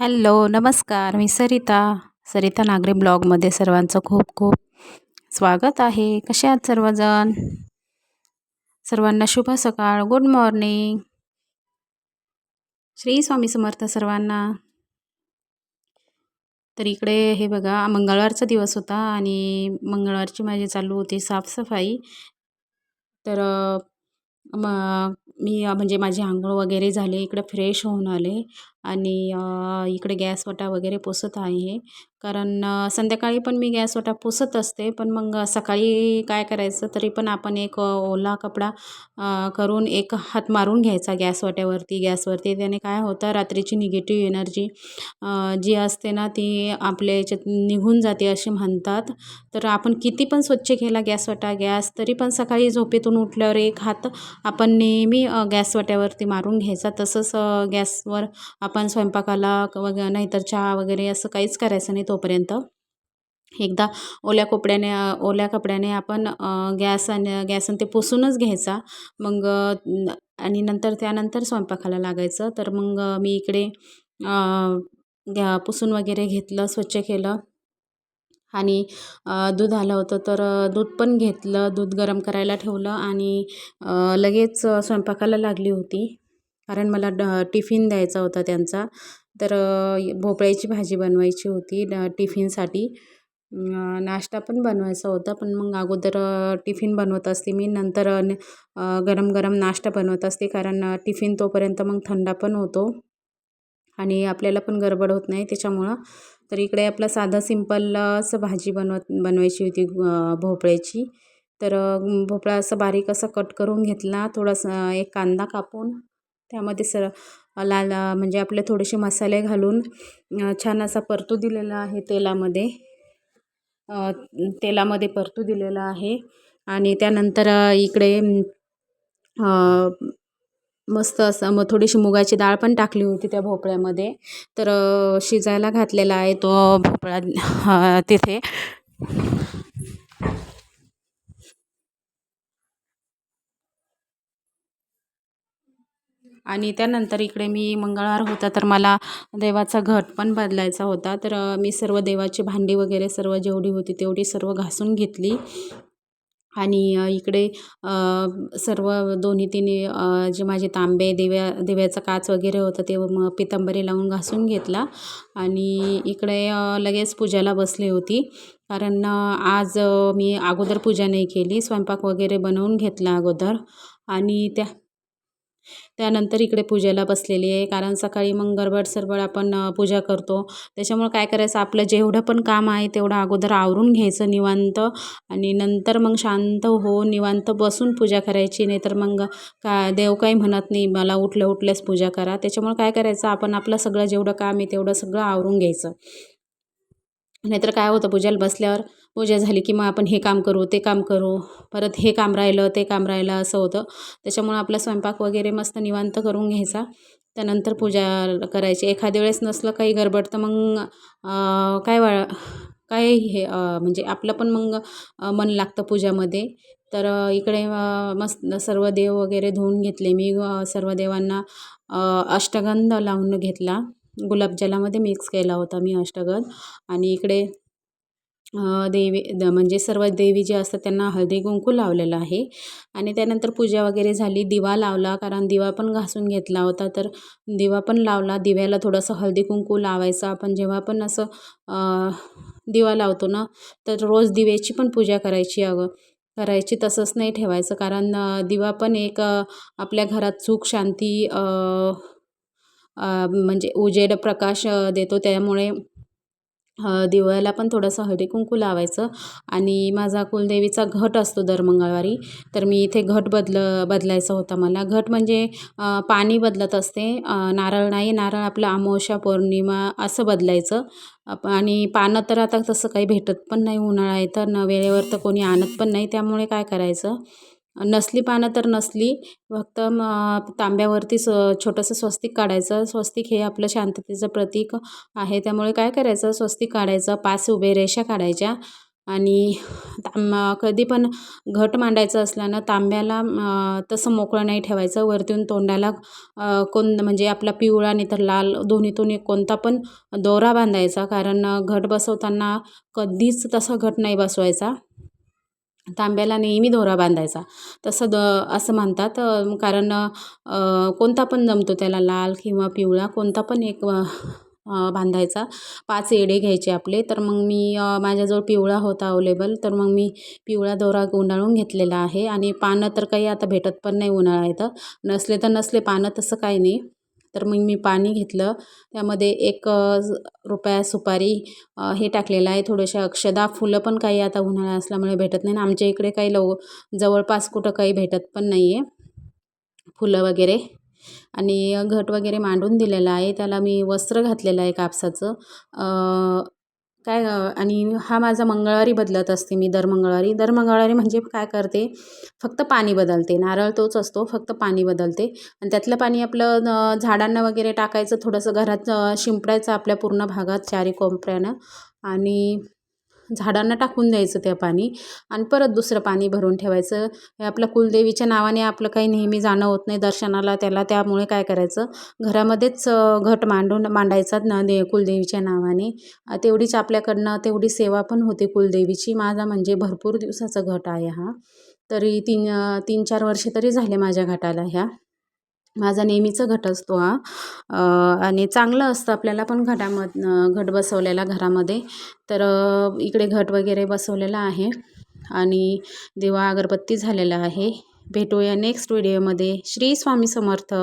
Hello नमस्कार. मी सरिता सरिता नागरे ब्लॉगमध्ये सर्वांचं खूप खूप स्वागत आहे. कसे आहात सर्वजण? सर्वांना शुभ सकाळ. गुड मॉर्निंग श्री स्वामी समर्थ सर्वांना. तर इकडे हे बघा मंगळवारचा दिवस होता आणि मंगळवारची माझी चालू होती साफसफाई. तर मग मी म्हणजे माझी आंघोळ वगैरे झाले इकडे फ्रेश होऊन आले. आणि इकडे गॅस वटा वगैरे पुसत आहे. कारण संध्याकाळी पण मी गॅस वटा पुसत असते पण मग सकाळी काय करायचं तरी पण आपण एक ओला कपडा करून एक हात मारून घ्यायचा गॅस वाट्यावरती गॅसवरती. त्याने काय होतं रात्रीची निगेटिव्ह एनर्जी जी असते ना ती आपल्या याच्यात निघून जाते असे म्हणतात. तर आपण किती पण स्वच्छ केला गॅस वाटा गॅस तरी पण सकाळी झोपेतून उठल्यावर एक हात आपण नेहमी गॅस वाट्यावरती मारून घ्यायचा. तसंच गॅसवर आपण स्वयंपाकाला वग नाहीतर चहा वगैरे असं काहीच करायचं नाही तोपर्यंत. एकदा ओल्या कोपड्याने ओल्या कपड्याने आपण गॅस आणि गॅस आणि ते पुसूनच घ्यायचा. मग आणि नंतर त्यानंतर स्वयंपाकाला लागायचं. तर मग मी इकडे घ्या पुसून वगैरे घेतलं स्वच्छ केलं. आणि दूध आलं होतं तर दूध पण घेतलं दूध गरम करायला ठेवलं आणि लगेच स्वयंपाकाला लागली होती. कारण मला ड टिफिन द्यायचा होता त्यांचा. तर भोपळ्याची भाजी बनवायची होती ड टिफिनसाठी. नाश्ता पण बनवायचा होता पण मग अगोदर टिफिन बनवत असते मी. नंतर गरम गरम नाश्ता बनवत असते कारण टिफिन तोपर्यंत मग थंडा पण होतो. आणि आपल्याला पण गडबड होत नाही त्याच्यामुळं. तर इकडे आपलं साधा सिंपल असं भाजी बनवत बनवायची होती भोपळ्याची. तर भोपळा असं बारीक असं कट करून घेतला थोडासा एक कांदा कापून. त्यामध्ये सर लाल म्हणजे आपले थोडेसे मसाले घालून छान असा परतू दिलेला आहे तेलामध्ये. तेलामध्ये परतू दिलेला आहे. आणि त्यानंतर इकडे मस्त असं मग थोडीशी मुगाची डाळ पण टाकली होती त्या भोपळ्यामध्ये. तर शिजायला घातलेला आहे तो भोपळा तिथे. आणि त्यानंतर इकडे मी मंगळवार होता तर मला देवाचा घट पण बदलायचा होता. तर मी सर्व देवाची भांडी वगैरे सर्व जेवढी होती तेवढी सर्व घासून घेतली. आणि इकडे सर्व दोन्ही तिन्ही जे माझे तांबे दिव्या दिव्याचा काच वगैरे होतं ते मग पितांबरी लावून घासून घेतला. आणि इकडे लगेच पूजाला बसली होती. कारण आज मी अगोदर पूजा नाही केली. स्वयंपाक वगैरे बनवून घेतला अगोदर. आणि त्या त्यानंतर इकडे पूजेला बसलेली आहे. कारण सकाळी मग गरबड सरबड आपण पूजा करतो. त्याच्यामुळं काय करायचं आपलं जेवढं पण काम आहे तेवढं अगोदर आवरून घ्यायचं निवांत. आणि नंतर मग शांत होऊन निवांत बसून पूजा करायची. नाहीतर मग का देव काही म्हणत नाही मला उठल्या उठल्यास पूजा करा. त्याच्यामुळं काय करायचं आपण आपलं सगळं जेवढं काम आहे तेवढं सगळं आवरून घ्यायचं. नाहीतर काय होतं पूजेला बसल्यावर पूजा झाली की मग आपण हे काम करू ते काम करू. परत हे काम राहिलं ते काम राहिलं असं होतं. त्याच्यामुळं आपला स्वयंपाक वगैरे मस्त निवांत करून घ्यायचा. त्यानंतर पूजा करायची. एखाद्या वेळेस नसलं काही गडबड तर मग काय वा काय हे म्हणजे आपलं पण मग मन लागतं पूजामध्ये. तर इकडे मस्त सर्व देव वगैरे धुवून घेतले मी. सर्व देवांना अष्टगंध लावून घेतला. गुलाबजलामध्ये मिक्स केला होता मी अष्टगंध. आणि इकडे देवी द म्हणजे सर्व देवी जे असतात त्यांना हळदी कुंकू लावलेलं आहे. आणि त्यानंतर पूजा वगैरे झाली दिवा लावला कारण दिवा पण घासून घेतला होता. तर दिवा पण लावला दिव्याला थोडंसं हळदी कुंकू लावायचं. आपण जेव्हा पण असं दिवा लावतो ना तर रोज दिव्याची पण पूजा करायची अगं. करायची तसंच नाही ठेवायचं कारण दिवा पण एक आपल्या घरात सुख शांती म्हणजे उजेड प्रकाश देतो. त्यामुळे दिवाळीला पण थोडंसं हळदी कुंकू लावायचं आणि माझा कुलदेवीचा घट असतो दर मंगळवारी. तर मी इथे घट बदल बदलायचा होता मला. घट म्हणजे पाणी बदलत असते. नारळ नाही नारळ आपलं अमावस्या पौर्णिमा असं बदलायचं. आणि पानं तर आता तसं काही भेटत पण नाही उन्हाळा आहे तर न वेळेवर तर कोणी आणत पण नाही. त्यामुळे काय करायचं? नसली पानं तर नसली. फक्त तांब्यावरती स छोटंसं स्वस्तिक काढायचं. स्वस्तिक हे आपलं शांततेचं प्रतीक आहे. त्यामुळे काय करायचं? स्वस्तिक काढायचं. पाच उभे रेषा काढायच्या. आणि तांब कधी पण घट मांडायचं असल्यानं तांब्याला तसं मोकळं नाही ठेवायचं. वरतून तोंडाला कोण म्हणजे आपला पिवळा नाही तर लाल दोन्हीतून एक कोणता पण दोरा बांधायचा. कारण घट बसवताना कधीच तसा घट नाही बसवायचा. तांब्याला नेहमी दोरा बांधायचा. तसं द असं म्हणतात कारण कोणता पण जमतो त्याला लाल किंवा पिवळा कोणता पण एक बांधायचा. पाच येडे घ्यायचे आपले. तर मग मी माझ्याजवळ पिवळा होता अवेलेबल तर मग मी पिवळा दोरा गुंडाळून घेतलेला आहे. आणि पानं तर काही आता भेटत पण नाही उन्हाळा इथं नसले तर नसले पानं तसं काही नाही. तर मग मी पाणी घेतलं. त्यामध्ये एक रुपया सुपारी हे टाकलेलं आहे. थोडेसे अक्षदा फुलं पण काही आता उन्हाळा असल्यामुळे भेटत नाही. ना आमच्या इकडे काही लव जवळपास कुठं काही भेटत पण नाही आहे. फुलं वगैरे. आणि घट वगैरे मांडून दिलेलं आहे. त्याला मी वस्त्र घातलेलं आहे कापसाचं. काय आणि हा माझा मंगळवारी बदलत असते मी दर मंगळवारी. दर मंगळवारी म्हणजे काय करते फक्त पाणी बदलते. नारळ तोच असतो फक्त पाणी बदलते. आणि त्यातलं पाणी आपलं झाडांना वगैरे टाकायचं थोडंसं घरात शिंपडायचं आपल्या पूर्ण भागात चारी कोपऱ्यानं. आणि झाडांना टाकून द्यायचं त्या पाणी आणि परत दुसरं पाणी भरून ठेवायचं. हे आपल्या कुलदेवीच्या नावाने आपलं काही नेहमी जाणं होत नाही दर्शनाला त्याला त्यामुळे काय करायचं? घरामध्येच घट मांडून मांडायचा न दे कुलदेवीच्या नावाने. तेवढीच आपल्याकडनं तेवढी सेवा पण होते कुलदेवीची. माझा म्हणजे भरपूर दिवसाचा घट आहे हा. तरी तीन तीन चार वर्षे तरी झाले माझ्या घटाला ह्या. माझा नेहमीचा घट असतो हा. आणि चांगलं असतं आपल्याला पण घटामध घट बसवलेला घरामध्ये. तर इकडे घट वगैरे बसवलेला आहे. आणि दिवा अगरबत्ती झालेला आहे. भेटूया नेक्स्ट व्हिडिओमध्ये श्री स्वामी समर्थ.